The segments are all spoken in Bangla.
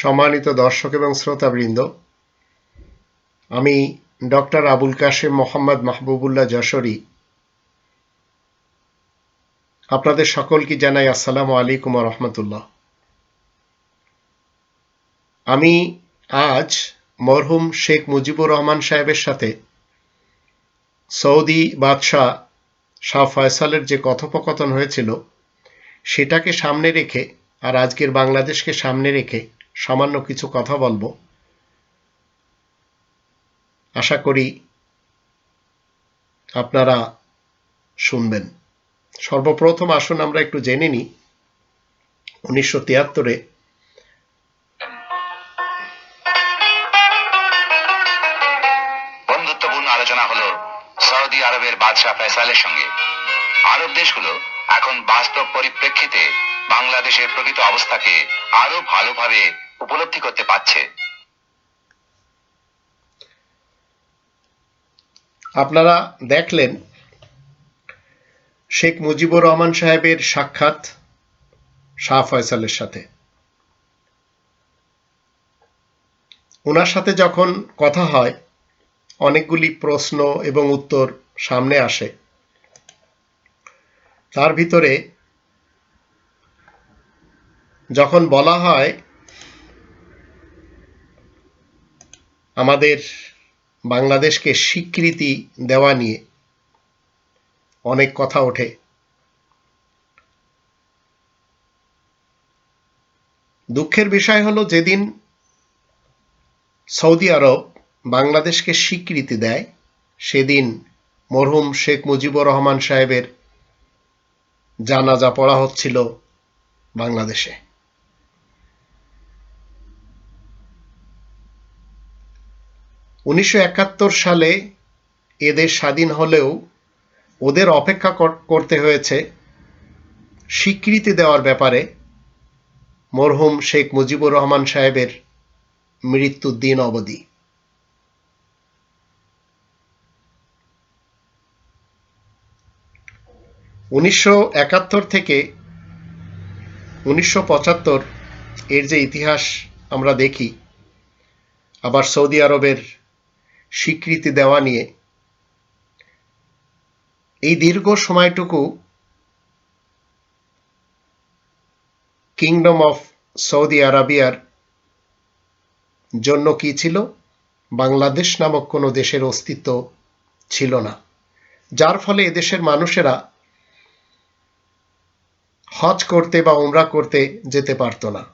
সম্মানিত দর্শক এবং শ্রোতাবৃন্দ, আমি ডক্টর আবুল কাশেম মোহাম্মদ মাহবুবুল্লাহ যশোরী আপনাদের সকলকে জানাই আসসালামু আলাইকুম রহমতুল্লাহ। আমি আজ মরহুম শেখ মুজিবুর রহমান সাহেবের সাথে সৌদি বাদশাহ শাহ ফয়সালের যে কথোপকথন হয়েছিল, সেটাকে সামনে রেখে আর আজকের বাংলাদেশকে সামনে রেখে সামান্য কিছু কথা বলব। আশা করি আপনারা শুনবেন। সর্বপ্রথম আসুন, আমরা একটু জেনে নিই। উনিশশো তিয়াত্তরে বন্ধুত্বপূর্ণ আলোচনা হলো সৌদি আরবের বাদশাহ ফয়সালের সঙ্গে। আরব দেশগুলো এখন বাস্তব পরিপ্রেক্ষিতে বাংলাদেশের প্রকৃত অবস্থাকে আরও ভালোভাবে উপলব্ধি করতে পারছে। আপনারা দেখলেন শেখ মুজিবুর রহমান সাহেবের সাক্ষাৎ শাহ ফয়সালের সাথে। ওনার সাথে যখন কথা হয়, অনেকগুলি প্রশ্ন এবং উত্তর সামনে আসে। তার ভিতরে যখন বলা হয় আমাদের বাংলাদেশকে স্বীকৃতি দেওয়া নিয়ে অনেক কথা ওঠে। দুঃখের বিষয় হলো যেদিন সৌদি আরব বাংলাদেশকে স্বীকৃতি দেয়, সেদিন মরহুম শেখ মুজিবুর রহমান সাহেবের জানাজা পড়া হচ্ছিল বাংলাদেশে। উনিশশো একাত্তর সালে এদের স্বাধীন হলেও ওদের অপেক্ষা করতে হয়েছে স্বীকৃতি দেওয়ার ব্যাপারে মরহুম শেখ মুজিবুর রহমান সাহেবের মৃত্যুর দিন অবধি। উনিশশো একাত্তর থেকে উনিশশো পঁচাত্তর এর যে ইতিহাস আমরা দেখি, আবার সৌদি আরবের স্বীকৃতি দেওয়া নিয়ে। এই দীর্ঘ সময়টুকু কিংডম অফ সৌদি আরাবিয়ার জন্য কি ছিল? বাংলাদেশ নামক কোনো দেশের অস্তিত্ব ছিল না। যার ফলে এদেশের মানুষেরা হজ করতে বা উমরা করতে যেতে পারত না।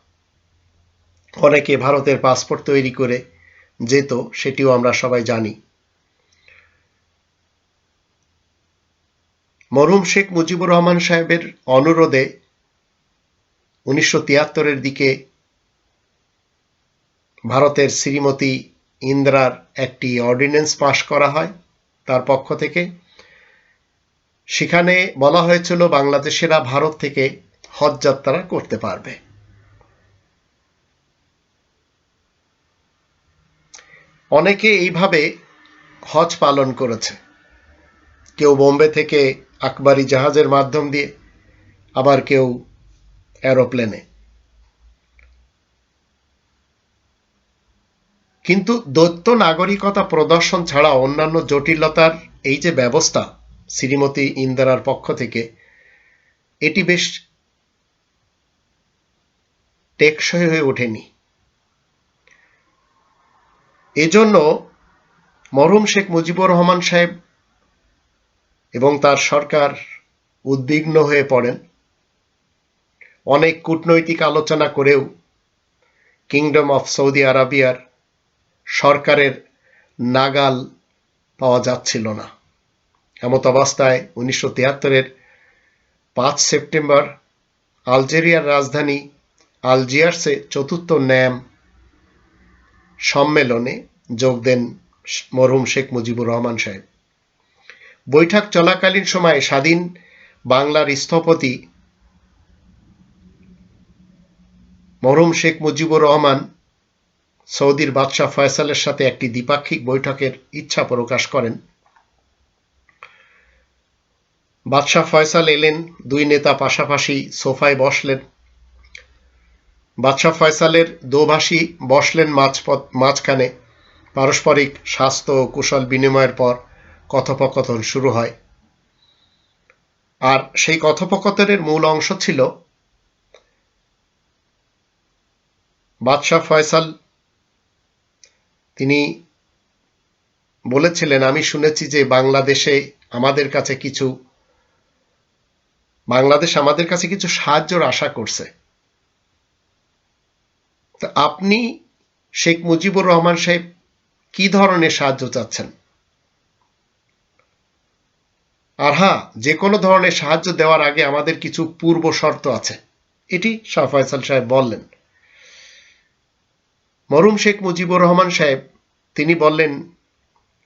অনেকে ভারতের পাসপোর্ট তৈরি করে যেত সেটিও আমরা সবাই জানি। মরহুম শেখ মুজিবুর রহমান সাহেবের অনুরোধে উনিশশো তিয়াত্তরের দিকে ভারতের শ্রীমতী ইন্দ্রার একটি অর্ডিন্যান্স পাশ করা হয় তার পক্ষ থেকে। সেখানে বলা হয়েছিল, বাংলাদেশেরা ভারত থেকে হজ যাত্রা করতে পারবে। অনেকে এইভাবে হজ পালন করেছে। কেউ বোম্বে থেকে আকবারি জাহাজের মাধ্যম দিয়ে, আবার কেউ এরোপ্লেনে। কিন্তু দৈত্য নাগরিকতা প্রদর্শন ছাড়া অন্যান্য জটিলতার এই যে ব্যবস্থা শ্রীমতী ইন্দিরার পক্ষ থেকে, এটি বেশ টেকসই হয়ে ওঠেনি। এজন্য মরহুম শেখ মুজিবুর রহমান সাহেব এবং তার সরকার উদ্বিগ্ন হয়ে পড়েন। অনেক কূটনৈতিক আলোচনা করেও কিংডম অফ সৌদি আরাবিয়ার সরকারের নাগাল পাওয়া যাচ্ছিল না। এমত অবস্থায় উনিশশো তিয়াত্তরের পাঁচ সেপ্টেম্বর আলজেরিয়ার রাজধানী আলজিয়ার্সে চতুর্থ ন্যাম সম্মেলনে যোগ দেন মরহুম শেখ মুজিবুর রহমান সাহেব। বৈঠক চলাকালীন সময়ে স্বাধীন বাংলার স্থপতি মরহুম শেখ মুজিবুর রহমান সৌদির বাদশাহ ফয়সালের সাথে একটি দ্বিপাক্ষিক বৈঠকের ইচ্ছা প্রকাশ করেন। বাদশাহ ফয়সাল এলেন, দুই নেতা পাশাপাশি সোফায় বসলেন। বাদশাহ ফয়সালের দোভাষী বসলেন মাঝপথ, মাঝখানে। পারস্পরিক স্বাস্থ্য ও কুশল বিনিময়ের পর কথোপকথন শুরু হয়। আর সেই কথোপকথনের মূল অংশ ছিল, বাদশাহ ফয়সাল, তিনি বলেছিলেন, আমি শুনেছি যে বাংলাদেশে আমাদের কাছে কিছু, বাংলাদেশ আমাদের কাছে কিছু সাহায্যর আশা করছে। তো আপনি শেখ মুজিবুর রহমান সাহেব কি ধরনের সাহায্য চাচ্ছেন? আর হ্যাঁ যে কোনো ধরনের সাহায্য দেওয়ার আগে আমাদের কিছু পূর্ব শর্ত আছে। এটি শাহ ফয়সাল সাহেব বললেন। মরুম শেখ মুজিবুর রহমান সাহেব, তিনি বললেন,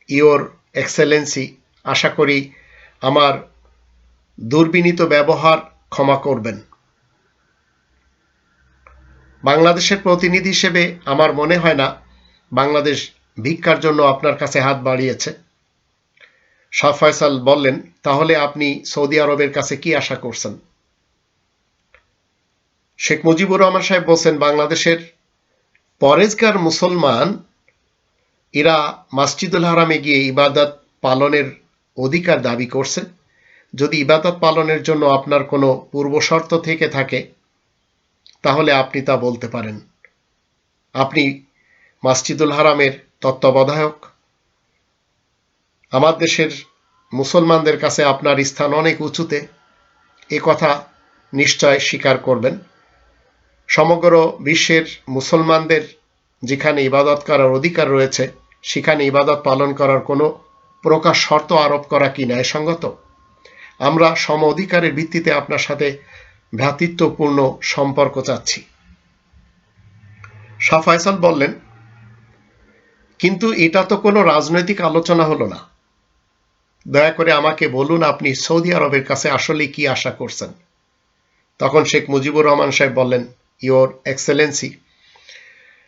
ইওর এক্সেলেন্সি, আশা করি আমার দুর্বিনীত ব্যবহার ক্ষমা করবেন। বাংলাদেশের প্রতিনিধি হিসেবে আমার মনে হয় না বাংলাদেশ ভিক্ষার জন্য আপনার কাছে হাত বাড়িয়েছে। শাহ ফয়সাল বললেন, তাহলে আপনি সৌদি আরবের কাছে কি আশা করছেন? শেখ মুজিবুর রহমান সাহেব বলছেন, বাংলাদেশের পরেজগার মুসলমান, এরা মাসজিদুল হারামে গিয়ে ইবাদত পালনের অধিকার দাবি করছে। যদি ইবাদত পালনের জন্য আপনার কোনো পূর্বশর্ত থেকে থাকে তাহলে আপনি তা বলতে পারেন। আপনি মাসজিদুল হারামের তত্ত্বাবধায়ক। আমার দেশের মুসলমানদের কাছে আপনার স্থান অনেক উঁচুতে। এ কথা নিশ্চয় স্বীকার করবেন। সমগ্র বিশ্বের মুসলমানদের যেখানে ইবাদত করার অধিকার রয়েছে, সেখানে ইবাদত পালন করার কোনো প্রকাশ শর্ত আরোপ করা কি ন্যায়সঙ্গত? আমরা সম অধিকারের ভিত্তিতে আপনার সাথে ভ্রাতৃত্বপূর্ণ সম্পর্ক চাচ্ছি। শাহ ফয়সাল বললেন, কিন্তু এটা তো কোনো রাজনৈতিক আলোচনা হলো না। দয়া করে আমাকে বলুন আপনি সৌদি আরবের কাছে আসলে কি আশা করছেন? তখন শেখ মুজিবুর রহমান সাহেব বললেন, ইওর এক্সেলেন্সি,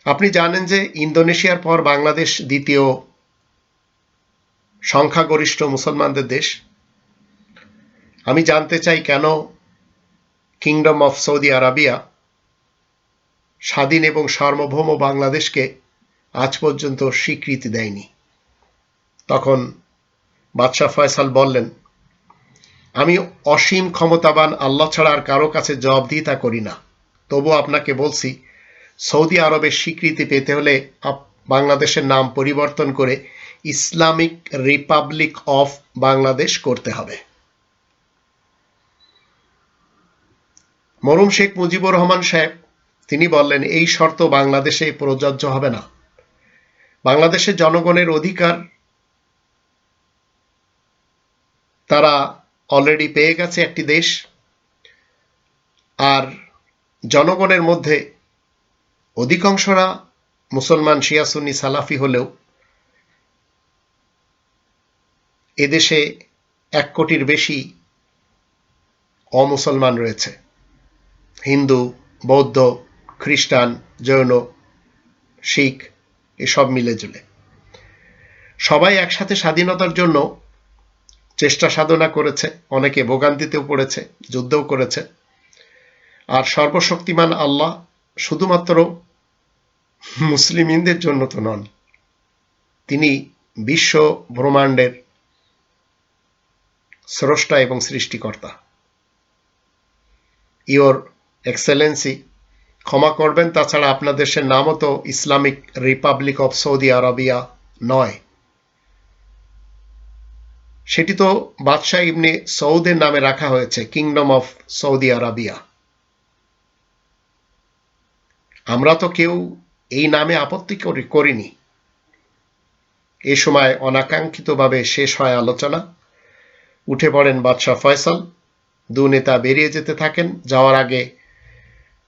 আপনি জানেন যে ইন্দোনেশিয়ার পর বাংলাদেশ দ্বিতীয় সংখ্যাগরিষ্ঠ মুসলমানদের দেশ। আমি জানতে চাই কেন কিংডম অফ সৌদি আরাবিয়া স্বাধীন এবং সার্বভৌম বাংলাদেশকে আজ পর্যন্ত স্বীকৃতি দেয়নি। তখন বাদশাহ ফয়সাল বললেন, আমি অসীম ক্ষমতাবান, আল্লাহ ছাড়া আর কারও কাছে জবাবদিহিতা করি না। তবু আপনাকে বলছি, সৌদি আরবের স্বীকৃতি পেতে হলে বাংলাদেশের নাম পরিবর্তন করে ইসলামিক রিপাবলিক অফ বাংলাদেশ করতে হবে। মরুম শেখ মুজিবুর রহমান সাহেব, তিনি বললেন, এই শর্ত বাংলাদেশে প্রযোজ্য হবে না। বাংলাদেশের জনগণের অধিকার তারা অলরেডি পেয়ে গেছে একটি দেশ, আর জনগণের মধ্যে অধিকাংশরা মুসলমান শিয়াসুন্নি সালাফি হলেও এদেশে এক কোটির বেশি অমুসলমান রয়েছে। হিন্দু, বৌদ্ধ, খ্রিস্টান, জৈন, শিখ, এসব মিলে জুলে। সবাই একসাথে স্বাধীনতার জন্য চেষ্টা সাধনা করেছে, অনেকে ভোগান্তিতেও পড়েছে, যুদ্ধও করেছে। আর সর্বশক্তিমান আল্লাহ শুধুমাত্র মুসলিমিনদের জন্য তো নন, তিনি বিশ্ব ব্রহ্মাণ্ডের স্রষ্টা এবং সৃষ্টিকর্তা। ইওর এক্সেলেন্সি ক্ষমা করবেন, তাছাড়া আপনার দেশের নামও তো Islamic Republic of Saudi Arabia নয়। সেটি তো বাদশাহ ইবনে সৌদের নামে রাখা হয়েছে কিংডম অফ সৌদি আরবিয়া। আমরা তো কেউ এই নামে আপত্তি করি, করিনি। এ সময় অনাকাঙ্ক্ষিতভাবে শেষ হয় আলোচনা। উঠে পড়েন বাদশাহ ফয়সাল। দু নেতা বেরিয়ে যেতে থাকেন। যাওয়ার আগে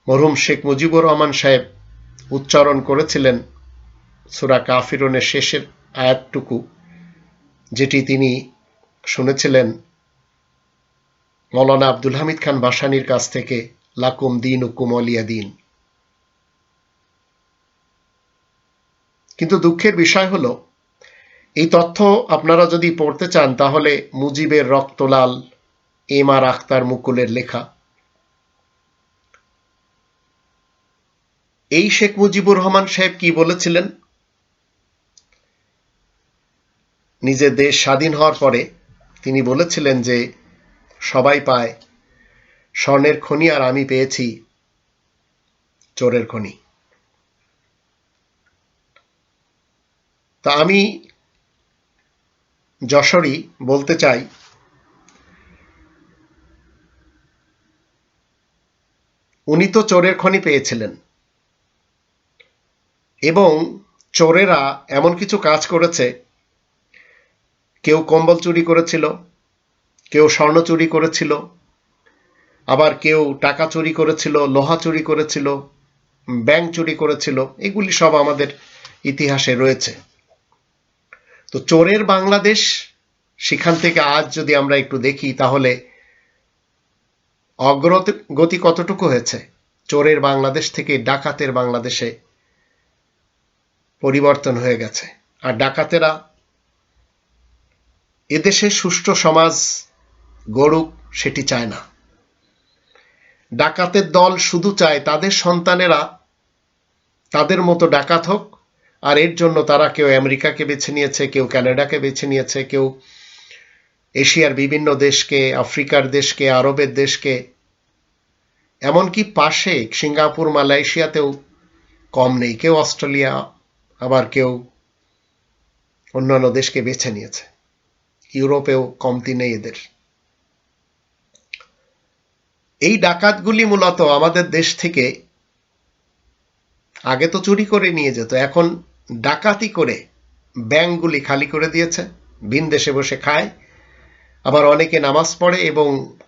মরহুম শেখ মুজিবুর রহমান সাহেব উচ্চারণ করেছিলেন সুরা কাফিরনের শেষের আয়াতটুকু, যেটি তিনি শুনেছিলেন মৌলানা আব্দুল হামিদ খান বাসানির কাছ থেকে, লাকুম দিন উকুম অলিয়া দিন। কিন্তু দুঃখের বিষয় হলো, এই তথ্য আপনারা যদি পড়তে চান তাহলে মুজিবের রক্তলাল এম আর আখতার মুকুলের লেখা। এই শেখ মুজিবুর রহমান সাহেব কি বলেছিলেন? নিজের দেশ স্বাধীন হওয়ার পরে তিনি বলেছিলেন যে, সবাই পায়, স্বর্ণের খনি আর আমি পেয়েছি চোরের খনি। তা আমি যশোরই বলতে চাই, উনি তো চোরের খনি পেয়েছিলেন। এবং চোরেরা এমন কিছু কাজ করেছে। কেউ কম্বল চুরি করেছিল, কেউ স্বর্ণ চুরি করেছিল, আবার কেউ টাকা চুরি করেছিল, লোহা চুরি করেছিল, ব্যাংক চুরি করেছিল, এগুলি সব আমাদের ইতিহাসে রয়েছে। তো চোরের বাংলাদেশ সেখান থেকে আজ যদি আমরা একটু দেখি, তাহলে অগ্রগতি কতটুকু হয়েছে? চোরের বাংলাদেশ থেকে ডাকাতের বাংলাদেশে পরিবর্তন হয়ে গেছে। আর ডাকাতেরা এদেশে সুষ্ঠু সমাজ গড়ুক সেটি চায় না। ডাকাতের দল শুধু চায় তাদের সন্তানেরা তাদের মতো ডাকাত হোক, আর এর জন্য তারা কেউ আমেরিকাকে বেছে নিয়েছে, কেউ কানাডাকে বেছে নিয়েছে, কেউ এশিয়ার বিভিন্ন দেশকে, আফ্রিকার দেশকে, আরবের দেশকে। এমনকি পাশে সিঙ্গাপুর, মালয়েশিয়াতেও কম নেই। কেউ অস্ট্রেলিয়া আবার কেউ অন্যান্য দেশকে বেছে নিয়েছে। ইউরোপেও কমতি নেই এদের। এই ডাকাতগুলি মূলত আমাদের দেশ থেকে আগে তো চুরি করে নিয়ে যেত, এখন ডাকাতি করে ব্যাংকগুলি খালি করে দিয়েছে ভিন দেশে বসে খায়, আবার অনেকে নামাজ পড়ে এবং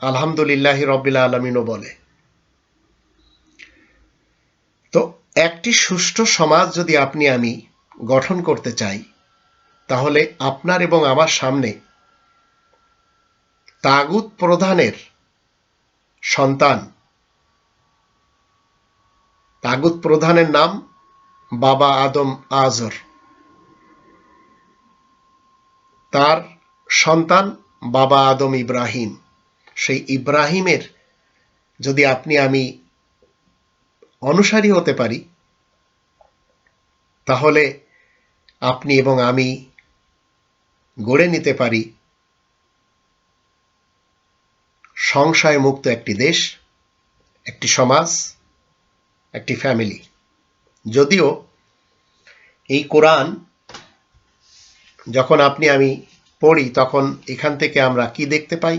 আলহামদুলিল্লাহ রবিল্লা আলমিনও বলে। তো একটি সুষ্ঠু সমাজ যদি আপনি আমি গঠন করতে চাই, তাহলে আপনার এবং আমার সামনে তাগুত প্রধানের সন্তান, তাগুত প্রধানের নাম বাবা আদম আজর। তার সন্তান বাবা আদম ইব্রাহিম। সেই ইব্রাহিমের যদি আপনি আমি অনুসারী হতে পারি, তাহলে আপনি এবং আমি গড়ে নিতে পারি সংশয় মুক্ত একটি দেশ, একটি সমাজ, একটি ফ্যামিলি। যদিও এই কোরআন, যখন আপনি আমি পড়ি, তখন এখান থেকে আমরা কি দেখতে পাই?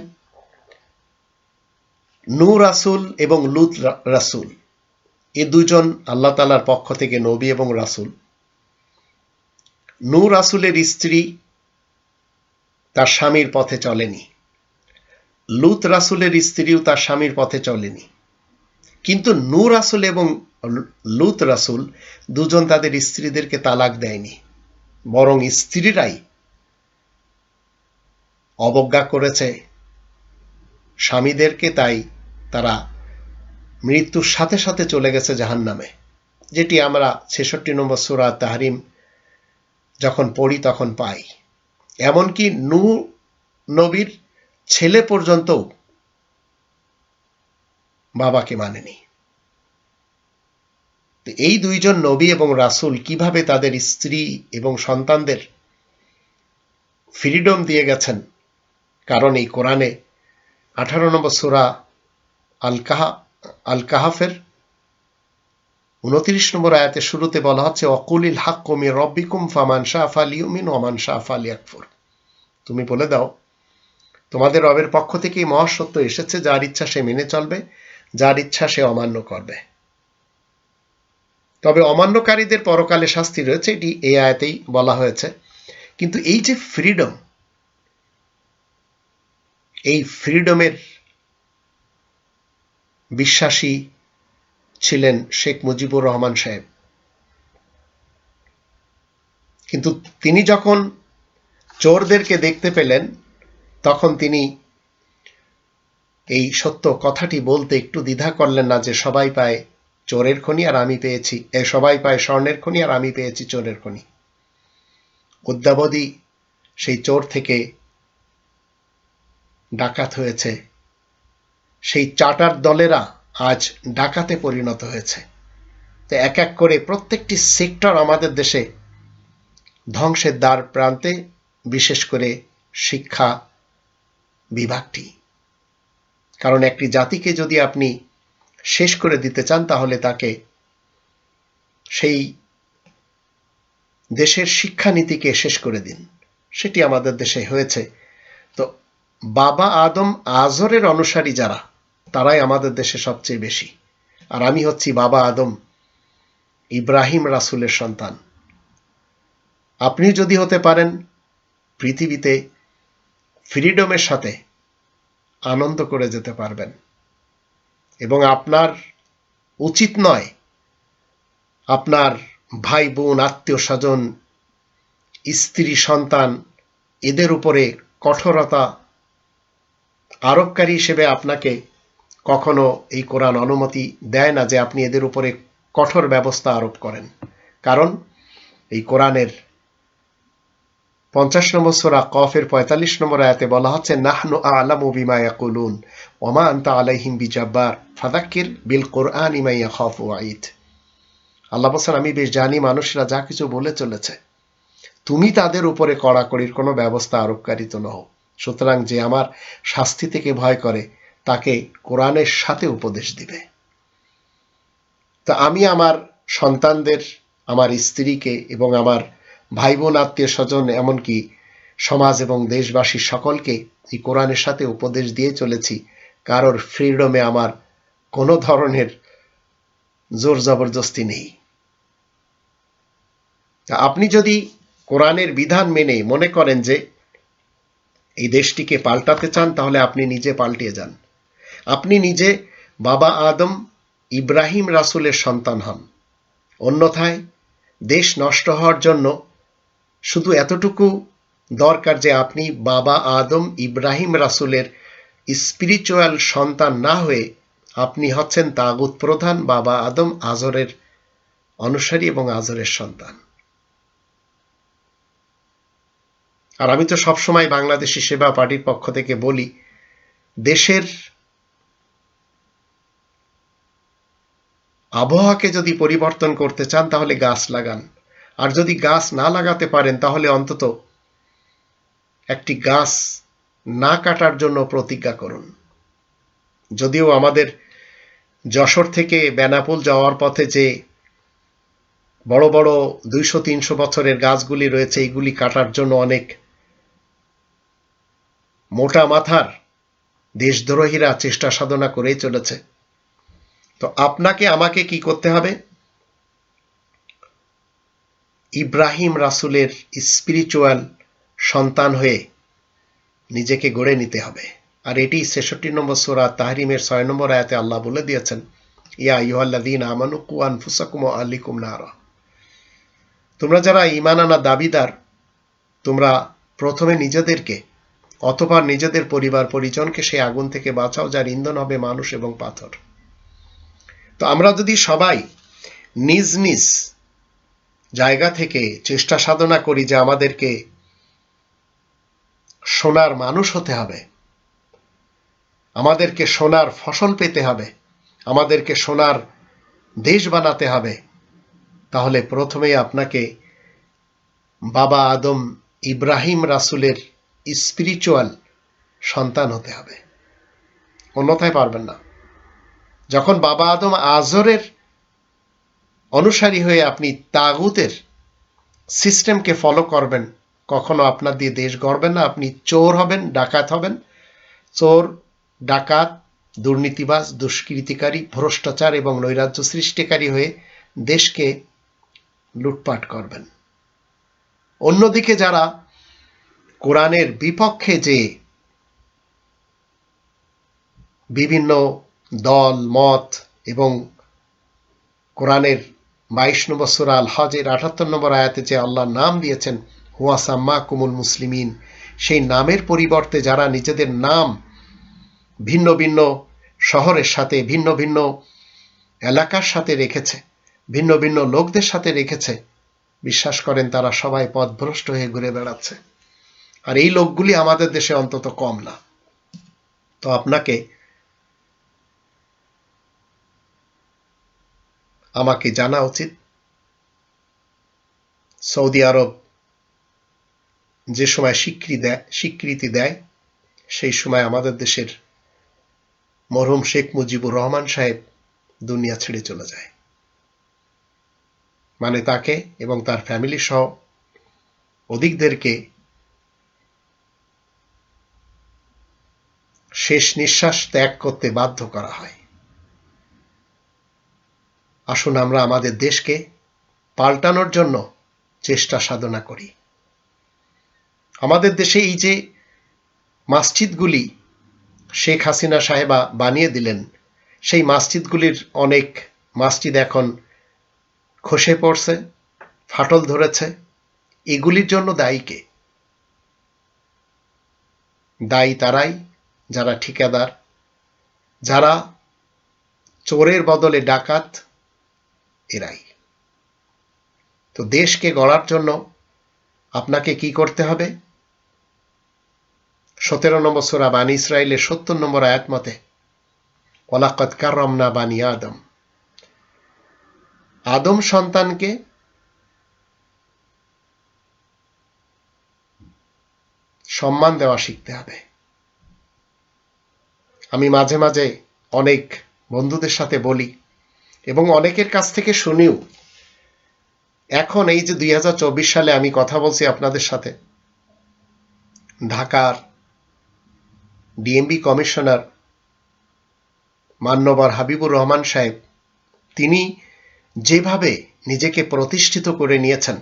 নূ রাসুল এবং লুত রাসুল। এ দুজন আল্লাহ তালার পক্ষ থেকে নবী এবং রাসুল। নূর রাসুলের স্ত্রী তার স্বামীর পথে চলেনি। লুত রাসুলের স্ত্রীও তার স্বামীর পথে চলেনি। কিন্তু নূর রাসুল এবং লুত রাসুল দুজন তাদের স্ত্রীদেরকে তালাক দেয়নি। বরং স্ত্রীরাই অবজ্ঞা করেছে। স্বামীদেরকে তাই তারা মৃত্যুর সাথে সাথে চলে গেছে জাহান নামে যেটি আমরা ছেষট্টি নম্বর সুরা তাহারিম যখন পড়ি তখন পাই। এমনকি নূ নবীর ছেলে পর্যন্ত বাবাকে মানেনি। এই দুইজন নবী এবং রাসুল কীভাবে তাদের স্ত্রী এবং সন্তানদের ফ্রিডম দিয়ে গেছেন? কারণ এই কোরআনে আঠারো নম্বর সুরা আল কাহা আল কাহাফের উনত্রিশ নম্বর আয়াতের শুরুতে বলা হচ্ছে, অকুলিল হাক কমি রব্বিকুম ফামান শাহ আলিউমিন ওমান শাহ আলী আকফর তুমি বলে দাও, তোমাদের রবের পক্ষ থেকে এই মহাসত্য এসেছে, যার ইচ্ছা সে মেনে চলবে, যার ইচ্ছা সে অমান্য করবে। তবে অমান্যকারীদের পরকালে শাস্তি রয়েছে, এটি এই আয়াতেই বলা হয়েছে। কিন্তু এই যে ফ্রিডম, এই ফ্রিডমের বিশ্বাসী ছিলেন শেখ মুজিবুর রহমান সাহেব। কিন্তু তিনি যখন চোরদেরকে দেখতে পেলেন, তখন তিনি এই সত্য কথাটি বলতে একটু দ্বিধা করলেন না যে সবাই পায় চোরের খনি আর আমি পেয়েছি, এ, সবাই পায় স্বর্ণের খনি আর আমি পেয়েছি চোরের খনি। অদ্যাবধি সেই চোর থেকে ডাকাত হয়েছে সেই চাটার দলেরা আজ ডাকাতে পরিণত হয়েছে। তো এক এক করে প্রত্যেকটি সেক্টর আমাদের দেশে ধ্বংসের দ্বার প্রান্তে বিশেষ করে শিক্ষা বিভাগটি। কারণ একটি জাতিকে যদি আপনি শেষ করে দিতে চান, তাহলে তাকে সেই দেশের শিক্ষানীতিকে শেষ করে দিন। সেটি আমাদের দেশে হয়েছে। তো বাবা আদম আজরের অনুসারী যারা তারাই আমাদের দেশে সবচেয়ে বেশি। আর আমি হচ্ছি বাবা আদম, ইব্রাহিম রাসুলের সন্তান। আপনি যদি হতে পারেন পৃথিবীতে ফ্রিডমের সাথে আনন্দ করে যেতে পারবেন। এবং আপনার উচিত নয় আপনার ভাই, বোন, আত্মীয়, স্বজন, স্ত্রী, সন্তান এদের উপরে কঠোরতা আরোপকারী হিসেবে আপনাকে কখনো এই কোরআন অনুমতি দেয় না যে আপনি এদের উপরে কঠোর ব্যবস্থা আরোপ করেন। কারণ এই কোরআনের পঞ্চাশ নম্বর সোরা কফের পঁয়তাল্লিশ নম্বর আয়াতে বলা হচ্ছে, নাহনু আলামু বিমা ইয়াকুলুন ওমা আনতা আলাইহিম বিজাব্বার ফাদাক্কির বিল কোরআন ইমাইয়া খফ ওয়াইদ আল্লাহ বলছেন, আমি বেশ জানি মানুষরা যা কিছু বলে চলেছে। তুমি তাদের উপরে কড়াকড়ির কোনো ব্যবস্থা আরোপকারী তো নও। সুতরাং যে আমার শাস্তি থেকে ভয় করে তাকে কোরআনের সাথে উপদেশ দিবে। তা আমি আমার সন্তানদের, আমার স্ত্রীকে এবং আমার ভাই বোন আত্মীয় স্বজন, এমনকি সমাজ এবং দেশবাসী সকলকে এই কোরআনের সাথে উপদেশ দিয়ে চলেছি। কারোর ফ্রিডমে আমার কোনো ধরনের জোর জবরদস্তি নেই। তা আপনি যদি কোরআনের বিধান মেনে মনে করেন যে এই দেশটিকে পাল্টাতে চান, তাহলে আপনি নিজে পাল্টিয়ে যান। আপনি নিজে বাবা আদম ইব্রাহিম রাসুলের সন্তান হন। অন্যথায় দেশ নষ্ট হওয়ার জন্য শুধু এতটুকু দরকার যে আপনি বাবা আদম ইব্রাহিম রাসুলের স্পিরিচুয়াল সন্তান না হয়ে আপনি হচ্ছেন তাগুত প্রধান বাবা আদম আজরের অনুসারী এবং আজরের সন্তান। আর আমি তো সবসময় বাংলাদেশি সেবা পার্টির পক্ষ থেকে বলি, দেশের আবহাওয়াকে যদি পরিবর্তন করতে চান, তাহলে গাছ লাগান। আর যদি গাছ না লাগাতে পারেন, তাহলে অন্তত একটি গাছ না কাটার জন্য প্রতিজ্ঞা করুন। যদিও আমাদের যশোর থেকে বেনাপুল যাওয়ার পথে যে বড় বড় দুইশো, তিনশো বছরের গাছগুলি রয়েছে এইগুলি কাটার জন্য অনেক মোটা মাথার দেশদ্রোহীরা চেষ্টা সাধনা করেই চলেছে। তো আপনাকে, আমাকে কি করতে হবে? ইব্রাহিম রাসুলের স্পিরিচুয়াল সন্তান হয়ে নিজেকে গড়ে নিতে হবে। আর এটি ছেষট্টি নম্বর সোরা তাহরিমের ছয় নম্বর আয়াতে আল্লাহ বলে দিয়েছেন, ইয়া ইহাল্লাদিন আমানু কুয়ান ফুসাকুম আলিকুম নারা। তোমরা যারা ইমান আনা দাবিদার, তোমরা প্রথমে নিজেদেরকে অথবা নিজেদের পরিবার পরিজনকে সেই আগুন থেকে বাঁচাও যার ইন্ধন হবে মানুষ এবং পাথর। তো আমরা যদি সবাই নিজ নিজ জায়গা থেকে চেষ্টা সাধনা করি যে আমাদেরকে সোনার মানুষ হতে হবে, আমাদেরকে সোনার ফসল পেতে হবে, আমাদেরকে সোনার দেশ বানাতে হবে, তাহলে প্রথমেই আপনাকে বাবা আদম ইব্রাহিম রাসুলের স্পিরিচুয়াল সন্তান হতে হবে। অন্যথায় পারবেন না। যখন বাবা আদম আজরের অনুসারী হয়ে আপনি তাগুতের সিস্টেমকে ফলো করবেন, কখনো আপনার দিয়ে দেশ গড়বেন না, আপনি চোর হবেন, ডাকাত হবেন। চোর, ডাকাত, দুর্নীতিবাজ, দুষ্কৃতিকারী, ভ্রষ্টাচার এবং নৈরাজ্য সৃষ্টিকারী হয়ে দেশকে লুটপাট করবেন। অন্যদিকে যারা কোরআনের বিপক্ষে যে বিভিন্ন দল, মত এবং কোরআনের বাইশ নম্বর সুরা আল হজের আঠাত্তর নম্বর আয়াতে যে আল্লাহ নাম দিয়েছেন হুয়াসাম্মা কুমুল মুসলিমিন সেই নামের পরিবর্তে যারা নিজেদের নাম ভিন্ন ভিন্ন শহরের সাথে, ভিন্ন ভিন্ন এলাকার সাথে রেখেছে, ভিন্ন ভিন্ন লোকদের সাথে রেখেছে, বিশ্বাস করেন তারা সবাই পথভ্রষ্ট হয়ে ঘুরে বেড়াচ্ছে। আর এই লোকগুলি আমাদের দেশে অন্তত কম না। তো আপনাকে আমাকে জানা উচিত। সৌদি আরব যে সময় স্বীকৃতি দেয় স্বীকৃতি দেয়, সেই সময় আমাদের দেশের মরহুম শেখ মুজিবুর রহমান সাহেব দুনিয়া ছেড়ে চলে যায়। মানে তাকে এবং তার ফ্যামিলি সহ অধিকদেরকে শেষ নিঃশ্বাস ত্যাগ করতে বাধ্য করা হয়। আসুন আমরা আমাদের দেশকে পাল্টানোর জন্য চেষ্টা সাধনা করি। আমাদের দেশে এই যে মসজিদগুলি শেখ হাসিনা সাহেবা বানিয়ে দিলেন, সেই মসজিদগুলির অনেক মসজিদ এখন খসে পড়ছে, ফাটল ধরেছে। এগুলির জন্য দায়ী কে? দায়ী তারাই, যারা ঠিকাদার, যারা চোরের বদলে ডাকাত এরাই। তো দেশকে গড়ার জন্য আপনাকে কি করতে হবে? সতেরো নম্বর সোরা বানি ইসরায়েলের সত্তর নম্বর আয়াত মতে ওলাকত কারমনা বানি আদম। আদম সন্তানকে সম্মান দেওয়া শিখতে হবে। আমি মাঝে মাঝে অনেক বন্ধুদের সাথে বলি এবং অনেকের কাছ থেকে শুনিও। এখন এই যে দুই হাজার চব্বিশ সালে আমি কথা বলছি আপনাদের সাথে, ঢাকার ডিএমবি কমিশনার মান্যবর হাবিবুর রহমান সাহেব, তিনি যেভাবে নিজেকে প্রতিষ্ঠিত করে নিয়েছেন,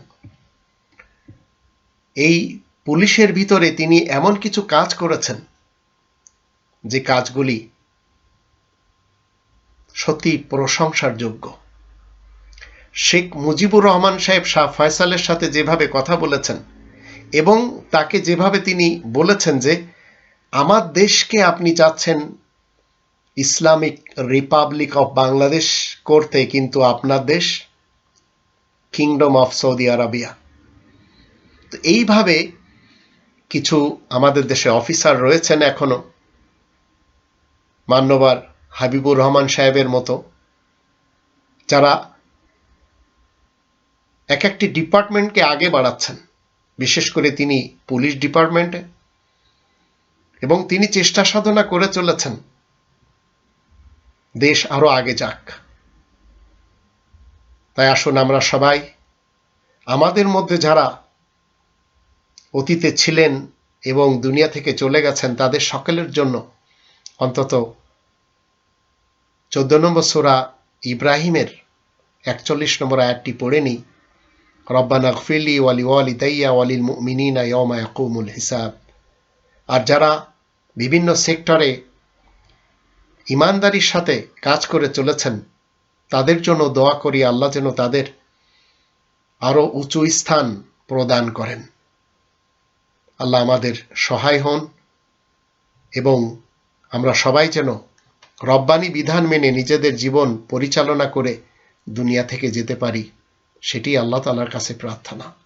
এই পুলিশের ভিতরে তিনি এমন কিছু কাজ করেছেন যে কাজগুলি সত্যি প্রশংসার যোগ্য শেখ মুজিবুর রহমান সাহেব শাহ ফয়সালের সাথে যেভাবে কথা বলেছেন এবং তাকে যেভাবে তিনি বলেছেন যে, আমার দেশকে আপনি চাচ্ছেন ইসলামিক রিপাবলিক অফ বাংলাদেশ করতে, কিন্তু আপনার দেশ কিংডম অফ সৌদি আরবিয়া। তো এইভাবে কিছু আমাদের দেশে অফিসার রয়েছেন এখনও। মান্যবার হাবিবুর রহমান সাহেবের মতো, যারা এক একটি ডিপার্টমেন্টকে আগে বাড়াচ্ছেন। বিশেষ করে তিনি পুলিশ ডিপার্টমেন্টে এবং তিনি চেষ্টা সাধনা করে চলেছেন। দেশ আরও আগে যাক। তাই আসুন আমরা সবাই, আমাদের মধ্যে যারা অতীতে ছিলেন এবং দুনিয়া থেকে চলে গেছেন, তাদের সকলের জন্য অন্তত চোদ্দ নম্বর সোরা ইব্রাহিমের একচল্লিশ নম্বর আয়াতটি পড়ে নিই। রব্বানা গফিলি ওয়ালি ওয়ালি দাইয়া ওয়ালিল মিনিনা ইয়মা ইয়াকুমুল হিসাব। আর যারা বিভিন্ন সেক্টরে ইমানদারির সাথে কাজ করে চলেছেন, তাদের জন্য দোয়া করি আল্লাহ যেন তাদের আরও উঁচু স্থান প্রদান করেন। আল্লাহ আমাদের সহায় হন এবং আমরা সবাই যেন রব্বানি বিধান মেনে নিজেদের জীবন পরিচালনা করে দুনিয়া থেকে যেতে পারি, সেটি আল্লাহ তালার কাছে প্রার্থনা।